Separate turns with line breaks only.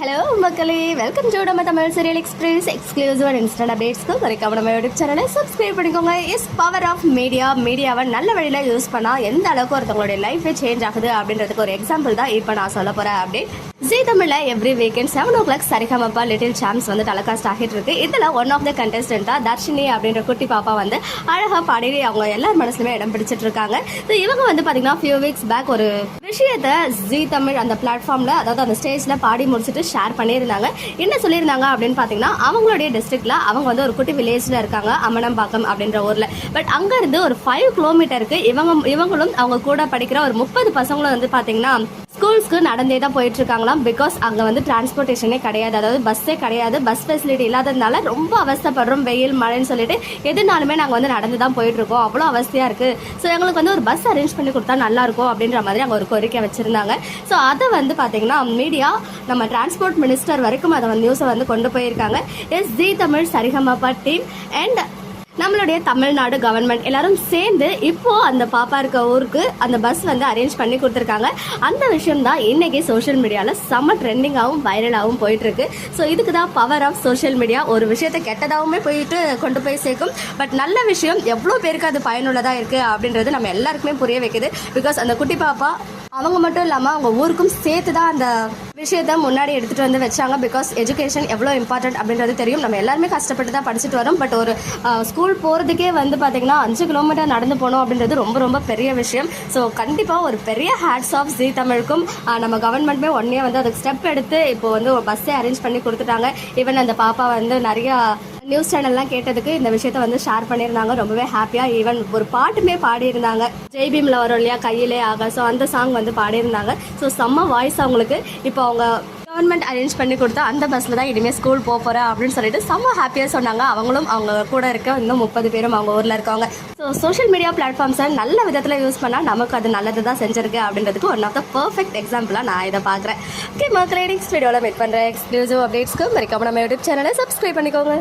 Hello மக்களே. Welcome to நம்ம Tamil serial express exclusive and instant அப்டேட்ஸ்க்கு வரைக்கும் நம்ம யூடியூப் சேனலை சப்ஸ்கிரைப் பண்ணிக்கோங்க. இஸ் பவர் ஆஃப் மீடியா மீடியாவை நல்ல வழியில் யூஸ் பண்ணால் எந்த அளவுக்கு ஒருத்தவங்களுடைய லைஃபே சேஞ்ச் ஆகுது அப்படின்றதுக்கு ஒரு எக்ஸாம்பிள் தான் இப்போ நான் சொல்ல போகிறேன் அப்டேட் ஜி தமிழில் every weekend seven o'clock Sarigamapa little champs வந்து டெலகாஸ்ட் ஆகிட்டு இருக்கு. இதில் ஒன் ஆஃப் த கண்டஸ்டண்ட்டாக தர்ஷினி அப்படின்ற குட்டி பாப்பா வந்து அழகாக பாடி அவங்க எல்லார் மனசுலையுமே இடம் பிடிச்சிட்டு இருக்காங்க. இவங்க வந்து பார்த்தீங்கன்னா ஃபியூ வீக்ஸ் பேக் ஒரு விஷயத்தை ஜி தமிழ் அந்த பிளாட்ஃபார்மில் அதாவது அந்த ஸ்டேஜில் பாடி முடிச்சுட்டு ஷேர் பண்ணியிருந்தாங்க. என்ன சொல்லியிருந்தாங்க அப்படின்னு பார்த்தீங்கன்னா அவங்களுடைய டிஸ்ட்ரிக்டில் அவங்க வந்து ஒரு குட்டி வில்லேஜில் இருக்காங்க அம்மனம்பாக்கம் அப்படின்ற ஊரில். பட் அங்கேருந்து ஒரு ஃபைவ் கிலோமீட்டருக்கு இவங்க இவங்களும் அவங்க கூட படிக்கிற ஒரு முப்பது பசங்களும் வந்து பார்த்தீங்கன்னா ஸ்கூல்ஸ்க்கு நடந்தே தான் போயிட்டு இருக்காங்களாம் பிகாஸ் அங்கே வந்து டிரான்ஸ்போர்ட்டேஷனே கிடையாது. அதாவது பஸ்ஸே கிடையாது. பஸ் ஃபெசிலிட்டி இல்லாததுனால ரொம்ப அவஸ்தைப்படுறோம். வெயில் மழைன்னு சொல்லிட்டு எதுனாலுமே நாங்கள் வந்து நடந்து தான் போயிட்டு இருக்கோம் அவ்வளோ அவஸ்தையாக இருக்குது ஸோ எங்களுக்கு வந்து ஒரு பஸ் அரேஞ்ச் பண்ணி கொடுத்தா நல்லா இருக்கும் அப்படின்ற மாதிரி அங்கே ஒரு கோரிக்கை வச்சிருந்தாங்க. ஸோ அதை வந்து பார்த்தீங்கன்னா மீடியா நம்ம டிரான்ஸ்போர்ட் மினிஸ்டர் வரைக்கும் அதை வந்து நியூஸை வந்து கொண்டு போயிருக்காங்க. Yes Zee Tamil Saregamapa team and நம்மளுடைய தமிழ்நாடு கவர்மெண்ட் எல்லாரும் சேர்ந்து இப்போ அந்த பாப்பா இருக்க ஊருக்கு அந்த பஸ் வந்து அரேஞ்ச் பண்ணி கொடுத்துருக்காங்க. அந்த விஷயம் தான் இன்னைக்கு சோஷியல் மீடியாவில் செம்ம ட்ரெண்டிங்காகவும் வைரலாகவும் போயிட்டு இருக்கு ஸோ இதுக்கு தான் பவர் ஆஃப் சோஷியல் மீடியா ஒரு விஷயத்தை கெட்டதாகவுமே போயிட்டு கொண்டு போய் சேர்க்கும். பட் நல்ல விஷயம் எவ்வளோ பேருக்கு அது பயனுள்ளதாக இருக்குது அப்படின்றது நம்ம எல்லாருக்குமே புரிய வைக்குது. பிகாஸ் அந்த குட்டி பாப்பா அவங்க மட்டும் இல்லாமல் அவங்க ஊருக்கும் சேர்த்து தான் அந்த விஷயத்த முன்னாடி எடுத்துகிட்டு வந்து வச்சாங்க. பிகாஸ் எஜுகேஷன் எவ்வளோ இம்பார்ட்டன்ட் அப்படின்றது தெரியும். நம்ம எல்லாருமே கஷ்டப்பட்டு தான் படிச்சுட்டு வரோம். பட் ஒரு ஸ்கூல் போகிறதுக்கே வந்து பார்த்திங்கன்னா அஞ்சு கிலோமீட்டர் நடந்து போகணும் அப்படின்றது ரொம்ப ரொம்ப பெரிய விஷயம். ஸோ கண்டிப்பாக ஒரு பெரிய ஹேட்ஸ் ஆஃப் ஜி தமிழுக்கும் நம்ம கவர்மெண்ட்டுமே ஒன்னே வந்து அதுக்கு ஸ்டெப் எடுத்து இப்போ வந்து ஒரு பஸ்ஸே அரேஞ்ச் பண்ணி கொடுத்துட்டாங்க. ஈவன் அந்த பாப்பா வந்து நிறையா நியூஸ் சேனல்லாம் கேட்டதுக்கு இந்த விஷயத்த வந்து ஷேர் பண்ணியிருந்தாங்க. ரொம்பவே ஹாப்பியாக ஈவன் ஒரு பாட்டுமே பாடியிருந்தாங்க. ஜெய்பீமில் வரும் இல்லையா கையிலே ஆக ஸோ அந்த சாங் வந்து பாடியிருந்தாங்க. ஸோ செம்ம வாய்ஸ் அவங்களுக்கு. இப்போ அவங்க கவர்மெண்ட் அரேஞ்ச் பண்ணி கொடுத்தா அந்த பஸ்ஸில் தான் இனிமேல் ஸ்கூல் போக போகிறேன் அப்படின்னு சொல்லிட்டு செம்ம ஹாப்பியாக சொன்னாங்க. அவங்களும் அவங்க கூட இருக்க இன்னும் முப்பது பேரும் அவங்க ஊரில் இருக்காங்க ஸோ சோஷியல் மீடியா பிளாட்ஃபார்ம்ஸை நல்ல விதத்தில் யூஸ் பண்ணால் நமக்கு அது நல்லது தான் செஞ்சிருக்கு அப்படின்றதுக்கு ஒன் ஆஃப் த பர்ஃபெக்ட் எக்ஸாம்பிளாக நான் இதை பார்க்குறேன். ஓகே மக்களே நெக்ஸ்ட் வீடியோவில் மீட் பண்ணுறேன் எக்ஸ்க்ளூசிவ் அப்டேட்ஸ்க்கு மறக்காம நம்ம யூடியூப் சேனலை சப்ஸ்கிரைப் பண்ணிக்கோங்க.